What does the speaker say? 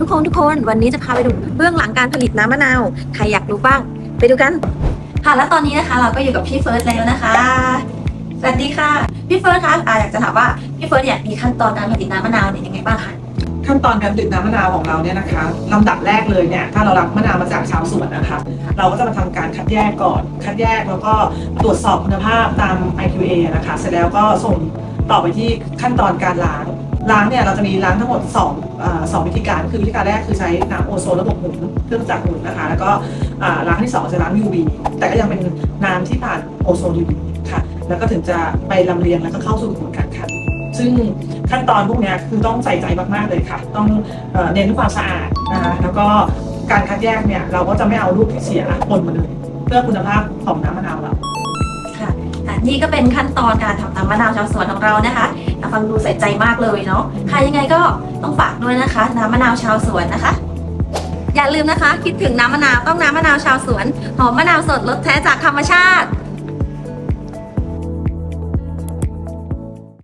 ทุกคนทุกคนวันนี้จะพาไปดูเบื้องหลังการผลิตน้ำมะนาว ใครอยากรู้บ้าง ไปดูกัน ค่ะแล้วตอนนี้นะคะ เราก็อยู่กับพี่เฟิร์สแล้วนะคะ สวัสดีค่ะพี่เฟิร์สคะอาอยากจะถามว่าพี่เฟิร์สเนี่ยมีขั้นตอนการผลิตน้ำมะนาวเนี่ยยังไงบ้างคะขั้นตอนการผลิตน้ำมะนาวของเราเนี่ยนะคะลำดับแรกเลยเนี่ยถ้าเรารับมะนาวมาจากชาวสวนนะคะ เราก็จะมาทำการคัดแยกก่อน คัดแยกแล้วก็ตรวจสอบคุณภาพตาม IQA นะคะ เสร็จแล้วก็ส่งต่อไปที่ขั้นตอนการล้าง ล้างเนี่ยเราจะมีล้างทั้งหมด2อสองวิธีการคือวิธีการแรกคือใช้น้ำโอโซนระบบหมุนเครื่องจักรหมุนนะคะแล้วก็ล้างที่สองจะล้าง UV แต่ก็ยังเป็นน้ำที่ผ่านโอโซน UV ค่ะแล้วก็ถึงจะไปลำเลียงแล้วก็เข้าสู่กระบวนการคัดซึ่งขั้นตอนพวกนี้คือต้องใส่ใจมากๆเลยค่ะ ต้องเน้นความสะอาดนะคะแล้วก็การคัดแยกเนี่ยเราก็จะไม่เอาลูกที่เสียปนมาเลย เพื่อคุณภาพของน้ำมะนาวเราค่ะนี่ก็เป็นขั้นตอนการทำน้ำมะนาวชาวสวนของเรานะคะ ฟังดูใส่ใจมากเลยเนาะค่ะยังไงก็ต้องฝากด้วยนะคะ น้ำมะนาวชาวสวนนะคะ อย่าลืมนะคะ คิดถึงน้ำมะนาวต้องน้ำมะนาวชาวสวน หอมมะนาวสดรสแท้จากธรรมชาติ